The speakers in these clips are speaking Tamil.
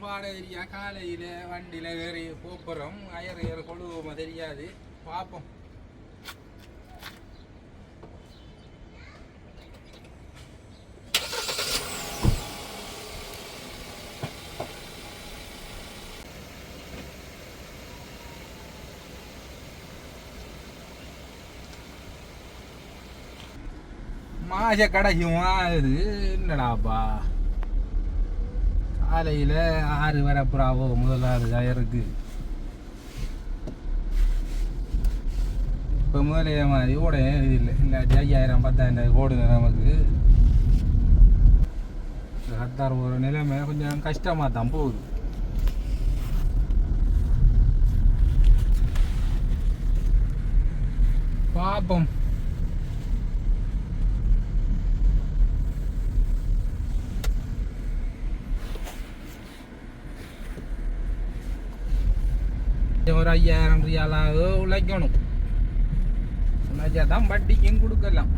பாடகிரியா காலையில் வண்டியில் ஏறி போப்புறோம் அயர் ஏற கொழுவோமா தெரியாது. பார்ப்போம் மாச கடைக்குமா இது என்னடாப்பா காலையில் ஆறு வர புறாவோ முதலாவது அயருக்கு இப்போ முதலே மாதிரி ஓட இது இல்லை இல்லாட்டி ஐயாயிரம் பத்தாயிரம் ஓடுது நமக்கு. கத்தார் ஒரு நிலைமை கொஞ்சம் கஷ்டமாக தான் போகுது. பார்ப்போம் ஒரு ஐயாயிரம் ரியாலாக உழைக்கணும். உழைச்சா தான் வட்டிக்கும் கொடுக்கலாம்.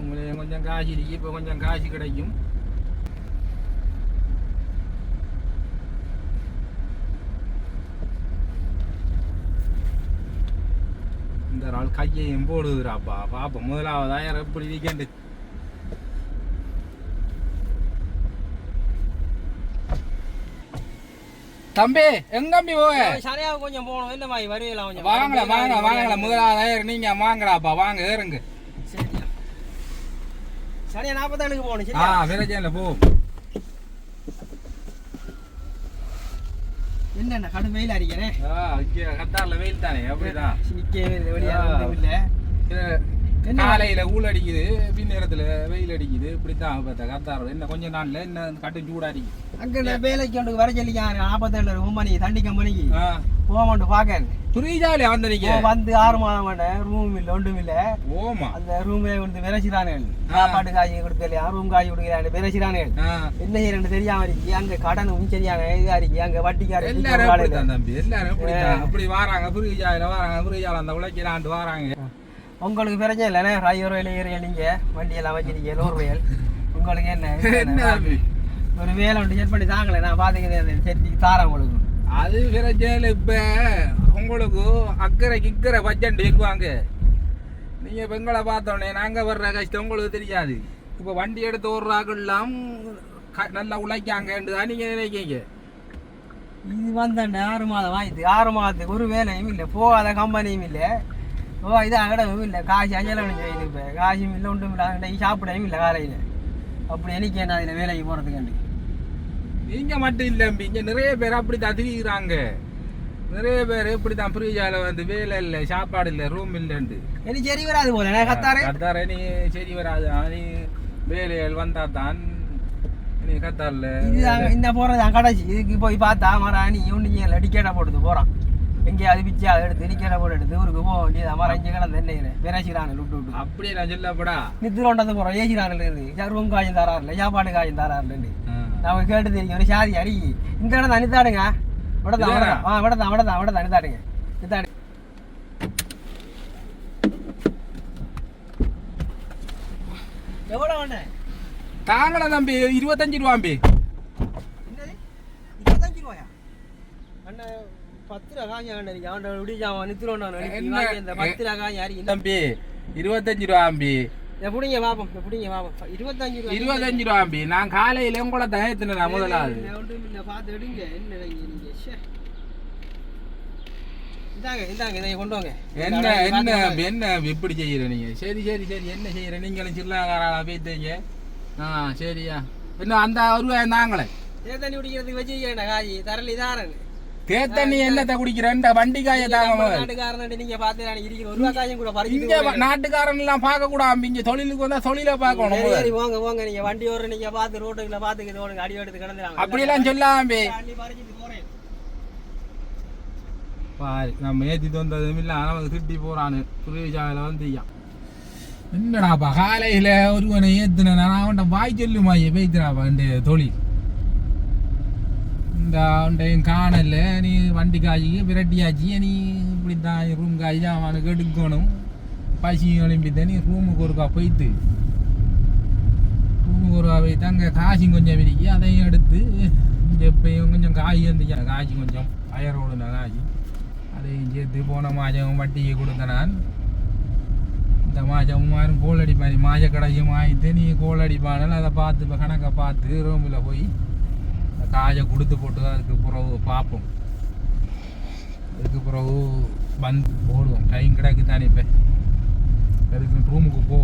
உங்களுக்கு கொஞ்சம் காசு இருக்கு இப்போ கொஞ்சம் காசு கிடைக்கும். இந்த நாள் கையையும் போடுதுராப்பா பாப்போம் முதலாவதாயிரம் எப்படி வீக்கெண்டு தம்பி எங்க தம்பி போக சரியாக கொஞ்சம் போகணும். இல்லை மாதிரி வருவீங்களா கொஞ்சம் வாங்கல வாங்க வாங்கல முதலாவதாயிரம் நீங்க வாங்கடாப்பா. வாங்க ஏறுங்க. சரியா சரியா நாற்பத்தேழுக்கு போகணும் ஆ சரியா விரஜன்ல போ. என்னென்ன கடும் வெயில் அடிக்கிறேன் ஆ கத்தார்ல வெயில் தானே அப்படிதான். நிற்கவே இல்லை வெளியே இல்லை. காலையில ஊழ அடிக்குது பின்னேரத்துல வெயில் அடிக்குது இப்படித்தான் பார்த்தா கத்தார் என்ன கொஞ்ச நாள்ல என்ன கட்டும் சூடா அடிக்குது. அங்கே வேலைக்கு கொண்டு வர சொல்லிக்கான் நாற்பத்தேழு கம்பெனி தண்டி கம்பெனிக்கு ஆ. போகமாட்டு பார்க்கேன் புரியுதாலே வந்தீங்க வந்து ஆறு மாதம் மாட்டேன் ரூம் இல்லை ஒன்றும் இல்லை. ஓமா. அந்த ரூமே வந்து விரைச்சிதானுகள் சாப்பாடு காய்ச்சி கொடுக்கலையா ரூம் காய்ச்சி கொடுக்கலையா விரைச்சிதானுகள் ஆ. என்ன செய்யறேன்னு தெரியாம இருக்கு அங்க கடன் சரியான இதா இருக்கு அங்க வட்டிக்கார எல்லாரும் தம்பி அப்படி வாராங்க புரியுஜாயில வராங்க புரியுஜால அந்த உழைக்கலான்ட்டு வராங்க. உங்களுக்கு பிரச்சனை இல்லைண்ணே ஐநூறு ரூபாயில ஏறிய நீங்க வண்டியெல்லாம் வச்சிருக்கீங்க நூறு ரூபாய். உங்களுக்கு என்ன? ஒரு வேலை ஒன்று செட் பண்ணி தாங்களே. நான் பாத்துக்கிறேன் செட் தாரேன் உங்களுக்கு. அது பிரச்சனை இப்ப. உங்களுக்கு அக்கறை கிக்கரை பட்ஜெட் இருக்குவாங்க நீங்க பெண்களை பார்த்தோன்னே நாங்க வர்ற கஷ்டம் உங்களுக்கு தெரியாது. இப்ப வண்டி எடுத்து ஓடுறாக்கெல்லாம் நல்லா உழைக்காங்கன்னு தான் நீங்க நினைக்கீங்க இது வந்தேன் ஆறு மாதம் ஆயிடுது ஆறு மாதத்துக்கு ஒரு வேலையும் இல்லை போகாத கம்பெனியும் இல்லை. ஓ இது அங்கடவும் இல்லை காசு அஞ்சலம் செய்யுது இப்போ காசும் இல்லை ஒன்றும் இல்லை அங்கே சாப்பிடவும் இல்லை காலையில் அப்படி எனக்கு என்ன அதில் வேலைக்கு போகிறதுக்காண்டி நீங்க மட்டும் இல்ல இங்க நிறைய பேர் அப்படித்தான் திரிகிறாங்க நிறைய பேர் இப்படித்தான் புரியால வந்து வேலை இல்ல சாப்பாடு இல்ல ரூம் இல்லைன்ட்டு எனக்கு சரி வராது போல கத்தாரு கத்தார நீ சரி வராது நீ வேலைகள் வந்தா தான் நீ கத்தார்ல இது இந்த அங்க கடைசி இதுக்கு போய் பார்த்தா மரா நீ ஒன்று இல்லை டிக்கெட்டை போட்டு போறான் எங்கேயாவது பிச்சை அதை எடுத்து டிக்கெட்டை போட்டு எடுத்து ஊருக்கு போக வேண்டியது மரம் இங்கே கிடந்து என்ன விரைச்சிடானு விட்டு விட்டு. அப்படியே நான் சொல்லப்படா நித்திரோண்டது போகிறோம் ஏசிடானில் இருந்து ரூம் காயும் தராருல சாப்பாடு காயும் தராருலன்னு நம்ம கேட்டு தெரியும் ஒரு சாதி அடி. இந்த இடம் தான் நித்தாடுங்க விடதான்? விடதான் ஆ விடதான் விடதான் விடதான் நித்தாடுங்க நித்தாடு எவ்வளோ தாங்களா தம்பி இருபத்தஞ்சு ரூபாம்பி என்னது இருபத்தஞ்சு ரூபாயா அண்ணன் பத்து ரூபா காஞ்சி ஆண்டு இருக்கு அவன் விடிஞ்சான் நித்திரோண்டான் என்ன? இந்த பத்து ரூபா காஞ்சி யாரி தம்பி இருபத்தஞ்சு ரூபாம்பி இதை பிடிங்க பாப்போம். இதை பிடிங்க பாப்போம். இருபத்தஞ்சு ரூபா இருபத்தஞ்சு ரூபாம்பி நான் காலையில உங்களை தயத்தினா முதலாவது. பார்த்து எடுங்க. என்ன நீங்க என்ன என்ன என்ன இப்படி செய்யற நீங்க? சரி சரி சரி. என்ன செய்யற? நீங்களும் சில்லாக்காரா பேத்துங்க ஆ சரியா. என்ன அந்த ரூபாய் நாங்களே. தேத்தண்ணி குடிக்கிறதுக்கு வச்சிருக்கேன் காய் தரலி தாரன் தேத்தண்ணி என்னத்தை குடிக்கிறேன் வண்டி காய. நாட்டுக்காரன் நீங்க பார்த்து நான் இருக்கிற ஒரு ரூபா காயும் கூட இங்க பறிக்கிட்டு வ- நாட்டுக்காரன் எல்லாம் பார்க்க கூடாது இங்க தொழிலுக்கு வந்தா தொழில பார்க்கணும் போங்க போங்க. நீங்க வண்டி ஓடுற நீங்க பார்த்து ரோட்டுக்குள்ள பார்த்துக்கிட்டு ஓடுங்க. அடி எடுத்து கிடந்துறாங்க. சொல்லாமே. அள்ளி பறிச்சிட்டு போறேன். பாரு நம்ம ஏத்தி வந்ததும் இல்ல. நமக்கு திட்டி போறானு. புரிவிஜாவில வந்து என்னடாப்பா காலையில ஒருவனை ஏத்துன நான் அவன்கிட்ட வாய் சொல்லுமா பேய்த்துறாப்பா இந்த தொழில். இந்த அவன்கிட்ட காணல நீ வண்டி காய்ச்சி விரட்டியாச்சு நீ இப்படி தான் ரூம் காய்ச்சி அவனுக்கு எடுக்கணும். பசி எழும்பி நீ ரூமுக்கு ஒருக்கா போயிட்டு. ஒருக்கா ரூபாவை அங்கே காசும் கொஞ்சம் இருக்கு அதையும் எடுத்து எப்பயும் கொஞ்சம் காய் இருந்துச்சு காய்ச்சி கொஞ்சம் அயரோடு காய்ச்சி அதையும் சேர்த்து போன மாதம் வட்டியை கொடுத்த நான். இந்த மாஜம் மாதிரி கோல் அடிப்பான் மாஜ கடையும் வாங்கிட்டு நீ கோல் அடிப்பானல் அதை பார்த்து இப்போ கணக்கை பார்த்து ரூமில் போய் காயை கொடுத்து போட்டு தான் அதுக்கு பிறகு பார்ப்போம். அதுக்கு பிறகு வந்து போடுவோம். டைம் கிடைக்கு தானே இப்போ அதுக்கு ரூமுக்கு போ.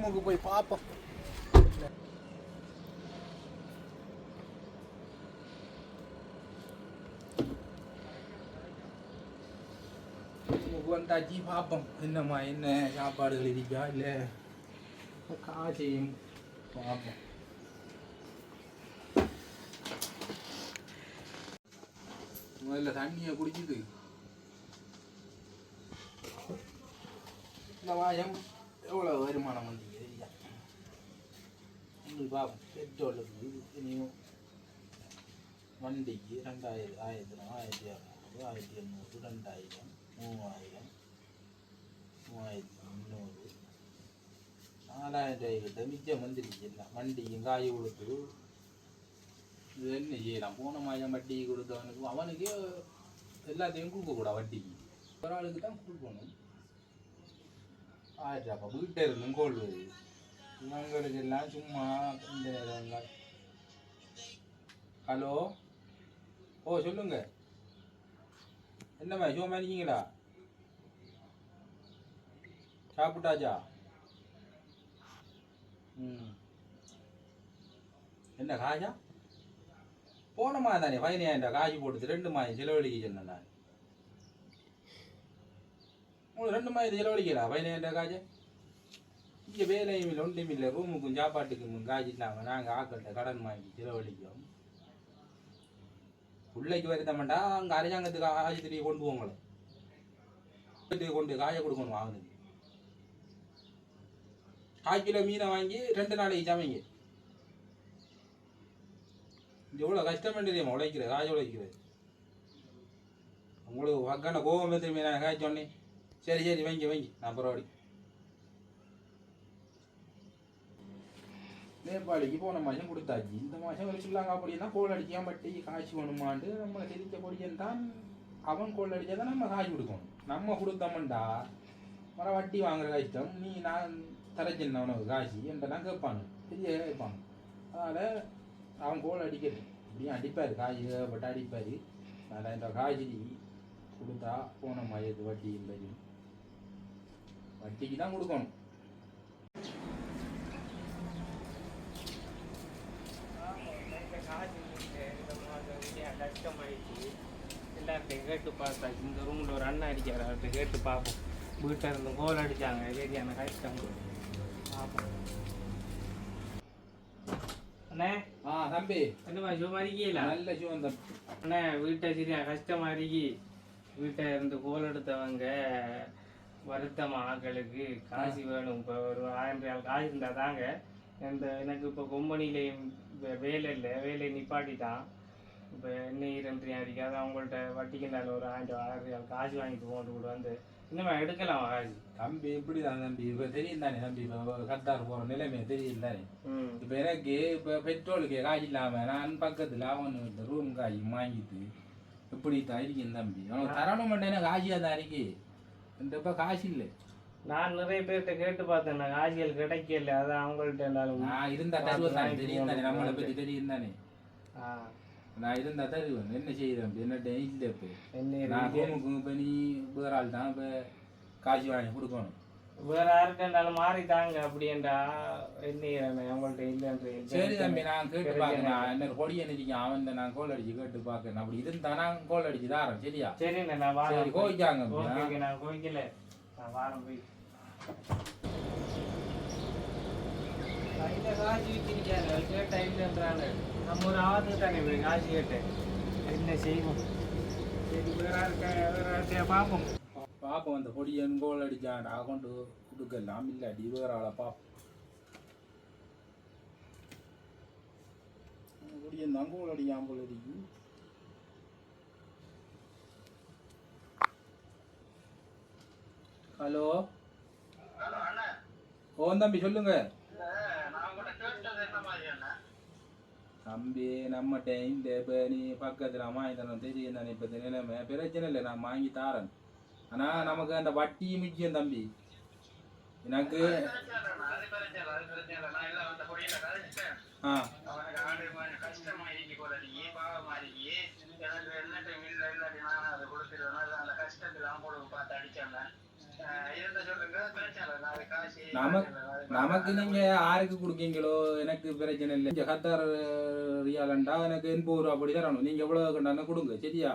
ரூமுக்கு போய் பார்ப்போம். வந்தாச்சு பார்ப்போம். என்னம்மா என்ன சாப்பாடுகள் இருக்கா இல்லை? காசையும் பார்ப்போம். முதல்ல தண்ணியை குடிக்குது இந்த மாதம் எவ்வளோ வருமானம் வந்து? தெரியா பார்ப்போம் பெட்ரோலுக்கு இனியும் வண்டிக்கு ரெண்டாயிரம் ஆயிரத்தி ஆயிரத்தி இரநூறு ஆயிரத்தி எண்ணூறு ரெண்டாயிரம் மூவாயிரம் மூவாயிரத்தி முந்நூறு நாலாயிரம் ரூபாய்கிட்ட மிச்சம் வந்துருச்சு எல்லாம் வண்டிக்கும் காய் கொடுத்து இது என்ன செய்யலாம் போன மாதம் வட்டி கொடுத்தவனுக்கு அவனுக்கு எல்லாத்தையும் கொடுக்கக்கூடாது வட்டிக்கு ஒரு ஆளுக்கு தான் கொடுக்கணும் ஆயிரம் அப்போ வீட்டை இருந்தும் கோல் வருது இவங்களுக்கு எல்லாம் சும்மா இந்த ஹலோ? ஓ சொல்லுங்க. என்னம்மா சும்மா இருக்கீங்களா? சாப்பிட்டாச்சா? ம். என்ன காஜா போன மாதிரி தானே பதினாயிரம் காஜி போட்டு ரெண்டு மாதம் செலவழிக்க சொன்னேன் நான். உங்களுக்கு ரெண்டு மாதம் செலவழிக்கலாம் பதினாயிரம் காஜை இங்கே வேலையும் இல்லை ஒன்றும் இல்லை. ரூமுக்கும் சாப்பாட்டுக்கும் காய்ச்சிட்டாங்க நாங்கள் ஆக்கள்கிட்ட கடன் வாங்கி செலவழிக்கிறோம். பிள்ளைக்கு வருத்தமாட்டா அங்கே அரசாங்கத்துக்கு ஆஸ்பத்திரியை கொண்டு போங்களே வீட்டுக்கு கொண்டு காய கொடுக்கணும் வாங்கினது கால் கிலோ மீனை வாங்கி ரெண்டு நாளைக்கு சமைங்க. எவ்வளோ கஷ்டம் தெரியுமா உழைக்கிற காய உழைக்கிறது உங்களுக்கு வக்கான கோபம் தெரியுமே நான் காய்ச்சோன்னே சரி சரி வைங்க வைங்க. நான் பரவாயில்ல நேபாளிக்கு போன மாதம் கொடுத்தாச்சு இந்த மாதம் வச்சுலாங்க அப்படின்னா கோல் அடிக்காம பட்டி காய்ச்சி வேணுமாண்டு நம்ம தெரிஞ்ச பொடியன் தான் அவன் கோல் அடிச்சா தான் நம்ம காய்ச்சி கொடுக்கணும் நம்ம கொடுத்தோம்டா வர வட்டி வாங்குற கஷ்டம் நீ நான் தரச்சிருந்தேன் உனக்கு காய்ச்சி என்றெல்லாம் கேட்பாங்க கேட்பானு பெரிய கேட்பாங்க அதனால் அவன் கோல் அடிக்கிறது இப்படியும் அடிப்பார் காய் பட்டு அடிப்பார் நான் இந்த காய்ச்சி கொடுத்தா போன மாதத்து வட்டி இல்லை வட்டிக்கு தான் கொடுக்கணும் கஷ்டமாயிடுச்சு எல்லார்ட்டையும் கேட்டு பார்த்தாச்சு இந்த ரூமில் ஒரு அண்ணன் அடிக்காரு அவர்கிட்ட கேட்டு பார்ப்போம் வீட்டில் இருந்து கோல் அடிச்சாங்க சரியான கஷ்டம் பார்ப்போம் அண்ணே ஆ தம்பி. என்னம்மா சும்மா இருக்கீங்களா? நல்ல சிவந்தம் அண்ணே வீட்டை சரியா கஷ்டமா இருக்கி வீட்டை இருந்து கோல் எடுத்தவங்க வருத்தமா ஆட்களுக்கு காசு வேணும் இப்போ ஒரு ஆயிரம் ரூபாய் காசு இருந்தா தாங்க இந்த எனக்கு இப்போ கொம்பனிலையும் வேலை இல்லை. வேலையை நிப்பாட்டிட்டான். இப்போ என்ன இரண்டு அடிக்காது அவங்கள்ட்ட வட்டிக்குண்டால ஒரு ஆயிரம் ஆயிரம் காசு வாங்கிட்டு போட்டு கூட வந்து இன்னும் எடுக்கலாம் காசு தம்பி இப்படி தான் தம்பி? இப்போ தெரியும் தானே தம்பி இப்போ கத்தார் போகிற நிலைமை தெரியும் தானே? இப்போ எனக்கு இப்போ பெட்ரோலுக்கு காசு இல்லாமல் நான் பக்கத்தில் அவன் இந்த ரூம் காசு வாங்கிட்டு இப்படி தான் இருக்கேன் தம்பி? அவனுக்கு தரணும் மாட்டேன்னா காசியாக தான் இருக்கு. இந்த இப்போ காசு இல்லை. நான் நிறைய பேர்கிட்ட கேட்டு பார்த்தேன் நான் காசுகள் கிடைக்கல அதான் அவங்கள்ட்ட எல்லாரும் நான் இருந்தா தருவேன் தானே தெரியும் தானே நம்மளை பற்றி தெரியும் தானே. நான் இருந்தா தருவேன் என்ன செய்யுது தம்பி என்னட்ட இல்லை இப்போ. என்ன நான் ரூமுக்கு இப்போ நீ வேற ஆள் தான் இப்போ காசு வாங்கி கொடுக்கணும். வேற யாருக்கிட்டாலும் மாறி தாங்க அப்படின்டா என்ன அவங்கள்ட்ட இல்லைன்ற. சரி தம்பி நான் கேட்டு பார்க்கறேன். என்ன கொடி என்ன அவன் நான் கோல் அடிச்சு கேட்டு பார்க்கறேன். அப்படி இருந்தா நான் கோல் அடிச்சு தாரேன் சரியா? நான் சரி ஓகே ஓகே நான் கோவிக்கல. நான் வாரம் போய் கையில் காசு வச்சிருக்காரு. கேட்டா நம்ம ஒரு ஆபத்து தானே போய் காசு கேட்டேன் என்ன செய்வோம்? சரி வேற பார்ப்போம் பார்ப்போம் அந்த பொடியன் கோல் அடிச்சான். கொண்டு கொடுக்கலாம். இல்லாட்டி வேற ஆளை பாப்போம். பொடி என் அங்கோல் அடிக்காம போல இருக்கு ஹலோ? ஓ தம்பி சொல்லுங்க. தம்பி நம்மகிட்ட இந்த இப்போ நீ பக்கத்தில் வாங்கி தரணும் தெரியும் தானே இப்போ நிலைமை? பிரச்சனை இல்லை நான் வாங்கி தாரேன். ஆனால் நமக்கு அந்த வட்டி முக்கியம் தம்பி. எனக்கு ஆ. நமக்கு நீங்க யாருக்கு கொடுக்கீங்களோ எனக்கு பிரச்சனை இல்லை. இங்க ரியாலண்டா எனக்கு எண்பது ரூபா அப்படி தரணும். நீங்க எவ்வளவு கண்டாலும் கொடுங்க சரியா?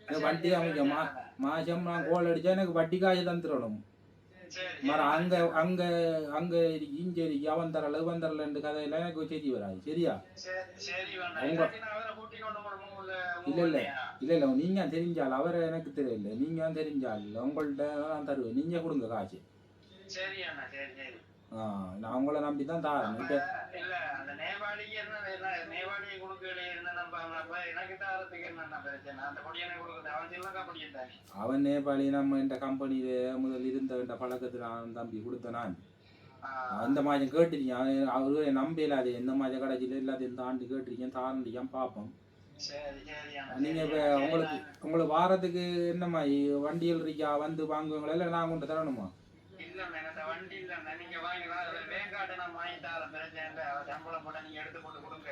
இந்த வட்டி அமைக்க மா மாசம் நான் கோல் அடிச்சா எனக்கு வட்டி காசு தந்துடணும். மர அங்க அங்க அங்க இங்க அவன் தரல இவன் தரலன்னு கதையெல்லாம் எனக்கு சரி வராது. சரியா? உங்க இல்ல இல்ல இல்ல இல்ல நீங்க தெரிஞ்சால் அவரை எனக்கு தெரியல நீங்க தெரிஞ்சால் உங்கள்ட்ட நான் தருவேன். நீங்க கொடுங்க காசு. சரி அண்ணா சரி சரி. ஆ நான் உங்களை நம்பி தான் தாரேன் நேபாளிக்கு என்ன என்ன நேபாளியை கொடுக்கல என்ன நம்பாங்க அப்ப எனக்கு தாரத்துக்கு என்ன பிரச்சனை? அந்த பொடியனை கொடுக்குறது அவன் சில்லக்கா பொடியன் தானே அவன் நேபாளி நம்ம இந்த கம்பெனியில முதல் இருந்த இந்த பழக்கத்தில் அவன் தம்பி கொடுத்த நான். அந்த மாதிரி கேட்டிருக்கேன் அவரு நம்பல அது எந்த மாதிரி கடைச்சியில் எல்லாத்தையும் தாண்டி கேட்டிருக்கேன் தாரண்டிக்கான் பார்ப்போம் நீங்க இப்ப உங்களுக்கு உங்களுக்கு வாரத்துக்கு என்ன மாதிரி வண்டியில் இருக்கா? வந்து வாங்குவீங்களா? இல்லை நான் கொண்டு தரணுமா? எனக்கு வண்டி இல்ல அண்ணா. நீங்க வாங்கிக்கலாம் அதுல வேங்காட்டை நான் வாங்கி தரேன் பிரச்சனை சம்பளம் போட்டா நீங்க எடுத்து போட்டு கொடுங்க.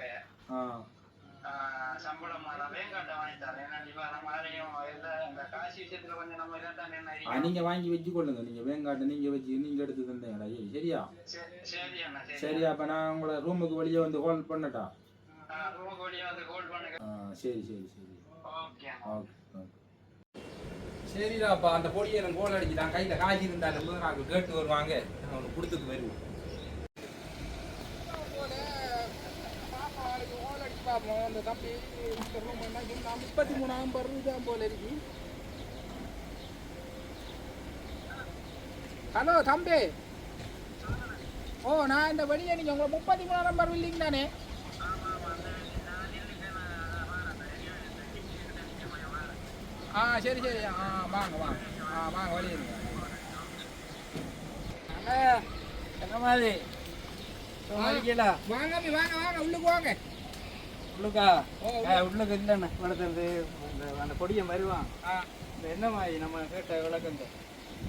சம்பளம் நான் வேங்காட்டை வாங்கி தரேன் ஏன்னா இப்ப நம்ம யாரையும் இல்ல. இந்த காசு விஷயத்துல கொஞ்சம் நம்ம இதான் என்ன நீங்க வாங்கி வச்சு கொள்ளுங்க. நீங்க வேங்காட்டை நீங்க வச்சு நீங்க எடுத்து தந்தீங்களா சரியா? சரி அண்ணா சரி. அப்ப நான் உங்களை ரூமுக்கு வெளியே வந்து கால் பண்ணட்டா? ரூம் கோடியா வந்து கோல்ட் பண்ணுங்க. சரி சரி சரி. Okay okay. ஓகே சரிடாப்பா அந்த பொடியை எனக்கு கோல் அடிச்சு நான் கையில் காய்ச்சி இருந்தாலும் நாங்கள் கேட்டு வருவாங்க. அவனுக்கு கொடுத்துட்டு வருவோம் முப்பத்தி மூணாம் பருவம் போல இருக்கு ஹலோ தம்பி. ஓ நான் இந்த வழியை நீங்கள் உங்களை முப்பத்தி மூணாம் நம்பர் இல்லைங்க தானே? ஆ சரி சரி ஆ வாங்க வாங்க ஆ வாங்க வழி என்ன மாதிரி வாங்க வாங்க வாங்க உள்ளுக்கு வாங்க உள்ளுக்கா உள்ளுக்கு இல்லைண்ணே வளர்த்துறது இந்த அந்த கொடியை வருவான் ஆ இந்த என்ன மாதிரி நம்ம கேட்ட விளக்கம்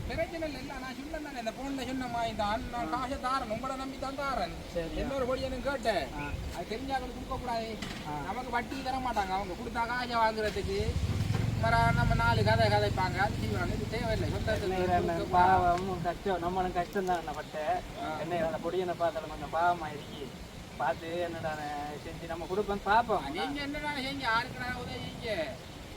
பிரச்சனை இல்லை நான் சொன்னேன் இந்த ஃபோனில் சொன்ன மாதிரி தான் நான் காசை தாரேன் உங்களை நம்பி தான் தாரேன் இன்னொரு பொடி எனக்கு கேட்டேன் அது தெரிஞ்சாக்களுக்கு கொடுக்கக்கூடாது. நமக்கு வட்டி தர மாட்டாங்க அவங்க கொடுத்தா காசை வாங்குறதுக்கு நம்ம நாலு கதை கதைப்பாங்க. அது செய்வாங்க இது தேவையில்லை. கூடாது. பாவம் கஷ்டம். நம்மளும் கஷ்டம் தான் பட்ட. என்ன அந்த பொடியனை பார்த்தாலும் கொஞ்சம் பாவமா இருக்கு பார்த்து என்னடா செஞ்சு நம்ம கொடுப்போம் பார்ப்போம் நீங்க என்னடா செஞ்சு யாருக்கு நான் உதவி செய்யுங்க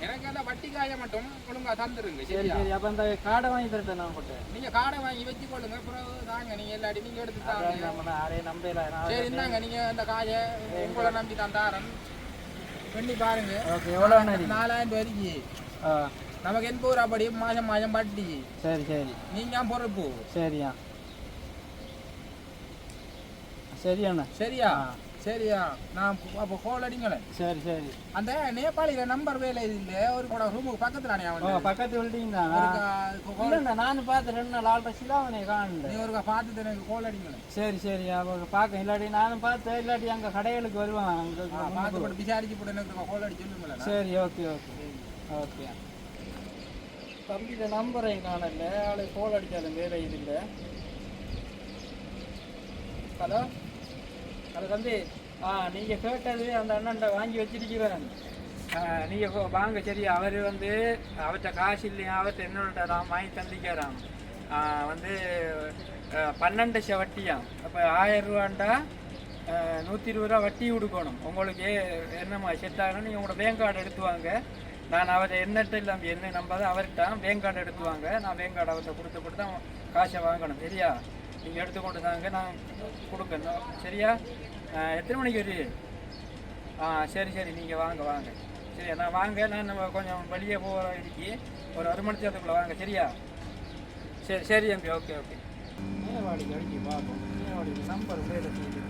எனக்கு அந்த வட்டி காயை மட்டும் ஒழுங்கா தந்துருங்க சரி சரி அப்ப அந்த காடை வாங்கி தரட்டேன் நான் போட்டு நீங்க காடை வாங்கி வச்சு கொள்ளுங்க. அப்புறம் தாங்க நீங்க எல்லாடி நீங்க எடுத்து தாங்க. யாரையும் நம்பல சரி இந்தாங்க நீங்க அந்த காயை உங்களை நம்பி தான் தாரன். பண்ணி பாருங்க. ஓகே எவ்வளோ நாலாயிரம் ஆ. நமக்கு எண்பது ரூபா படி? மாசம் மாசம் வட்டி சரி சரி. நீங்க பொறுப்பு. சரியா. சரி அண்ணா. சரியா. சரியா? நான் அப்போ கோல் அடிங்களேன். சரி சரி. அந்த நேபாளியில நம்பர் வேலை இல்ல. ஒரு கூட ரூமுக்கு பக்கத்துல அவன்? பக்கத்து பில்டிங் தான். நானும் பார்த்து ரெண்டு நாள் ஆள்ற சிலாவனை காணல நீ ஒருக்கா பார்த்துட்டு எனக்கு கோல் அடிங்களேன். சரி சரி. அவங்க பார்க்க இல்லாட்டி நானும் பார்த்தேன் இல்லாட்டி அங்கே கடைகளுக்கு வருவான். அங்கே பார்த்து போட்டு விசாரிச்சு போட்டு எனக்கு கோல் அடி சொல்லுங்களேன். சரி ஓகே ஓகே. ஓகே. தம்பியோட நம்பரையும் காணல. ஆளு கோல் அடித்தாலும் வேலை இது இல்லை. ஹலோ? ஹலோ தம்பி நீங்கள் கேட்டது அந்த அண்ணன்ட்ட வாங்கி வச்சிருக்கிறேன். நீங்கள் வாங்க சரி அவர் வந்து அவர்கிட்ட காசு இல்லையா அவர்கிட்ட என்னோட நான் வாங்கி தந்திக்கிறான். வந்து பன்னெண்டு ச வட்டியாம் அப்போ ஆயிரம் ரூபாண்டா நூற்றி இருபது ரூபா வட்டி கொடுக்கணும் உங்களுக்கு என்னம்மா செட் நீங்கள் உங்களோட பேங்க் கார்டு எடுத்து வாங்க நான் அவரை என்னட்ட இல்லாமல் என்ன நம்பாத அவர்கிட்ட பேங்க் கார்டு எடுத்துவாங்க. நான் பேங்க் கார்டு அவர்கிட்ட கொடுத்து கொடுத்து தான் காசை வாங்கணும் சரியா? நீங்கள் எடுத்து கொண்டு தாங்க நான் கொடுக்கணும். சரியா? எத்தனை மணிக்கு வருது ஆ சரி சரி. நீங்கள் வாங்க வாங்க. சரியா? நான் வாங்க. நான் நம்ம கொஞ்சம் வெளியே போகிற இன்னைக்கு ஒரு ஒரு மணி நேரத்துக்குள்ளே வாங்க. சரியா? சரி சரி தம்பி. Okay okay. மேவாடி கழிக்கு பார்ப்போம். மேவாடி நம்பர் பேரை செய்யுது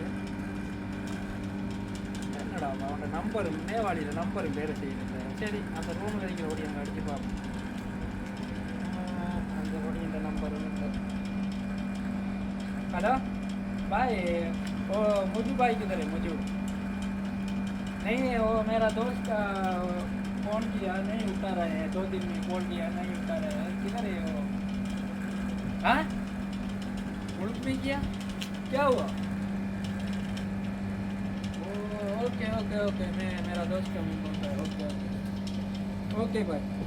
என்னடா அவனோட நம்பர் மேவாடியில் நம்பர் பேரை செய்யுது சரி அந்த ரூமில் இருக்கிற ஓடி அங்கே அடிச்சு பார்ப்போம். हेलो भाई वो मुझे भाई किधर है? मुझे। नहीं वो मेरा दोस्त का फ़ोन किया नहीं उठा रहे हैं। दो दिन में कॉल किया नहीं उठा रहे हैं। किधर है वो? हाँ? मुल्क में किया? क्या हुआ? ओ, ओके ओके ओके। मैं मेरा दोस्त का मैं बोलता है। Okay okay. ओके भाई।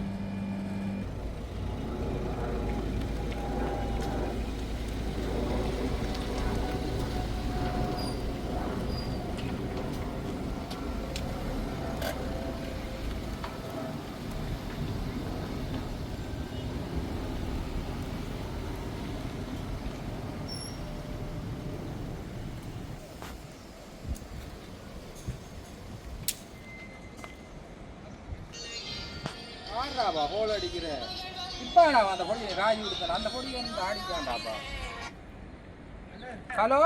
ஆடுறாப்பா ஹோல் அடிக்கிற. இப்பாடா அந்த பொடியை காய் கொடுத்தன அந்த பொடியை வந்து ஹலோ?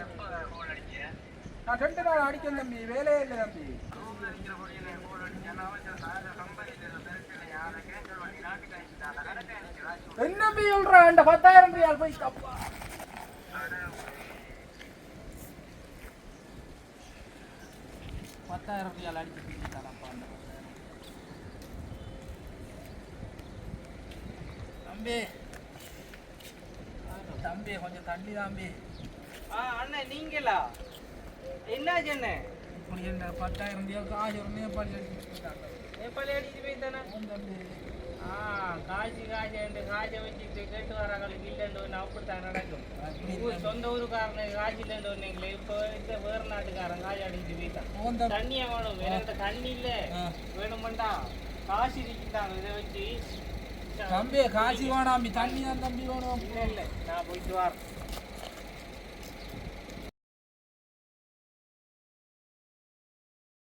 எப்போ ஃபோன் அடிச்சீங்க? நான் ரெண்டு நாள் அடிக்கேன் தம்பி வேலையே இல்லை தம்பி. என்ன தம்பி சொல்றா? இந்த பத்தாயிரம் ரியால் போய் தப்பா. பத்தாயிரம் ரியால் அடிச்சு தீட்டானப்பா அந்த பத்தாயிரம் தம்பி. தம்பி கொஞ்சம் தண்ணி தம்பி. ஆ அண்ணன் நீங்களா? என்னாச்சு அண்ணே? இப்படி என்ன பத்தாயிரம் ரியால் காசு ஒரு நேபாளி அடிச்சுட்டாங்க நேபாளி அடிச்சு போய்த்தானே தம்பி. ஆ காசு காசு என்று காசை வச்சுட்டு கேட்டு வராங்களுக்கு இல்லைன்னு அப்படித்தான் நடக்கும். சொந்த ஊருக்காரனுக்கு காசு இல்லைன்னு சொன்னீங்களே இப்போ இந்த வேறு நாட்டுக்காரன் காசு அடிச்சு தம்பி. தண்ணியை வேணும்? எனக்கு தண்ணி இல்லை. வேணுமெண்டா காசு இருக்குதாங்க இதை வச்சு தம்பி காசி வேணாம் தண்ணி தான் தம்பி வேணும். இல்லை இல்லை நான் போயிட்டு வரேன்.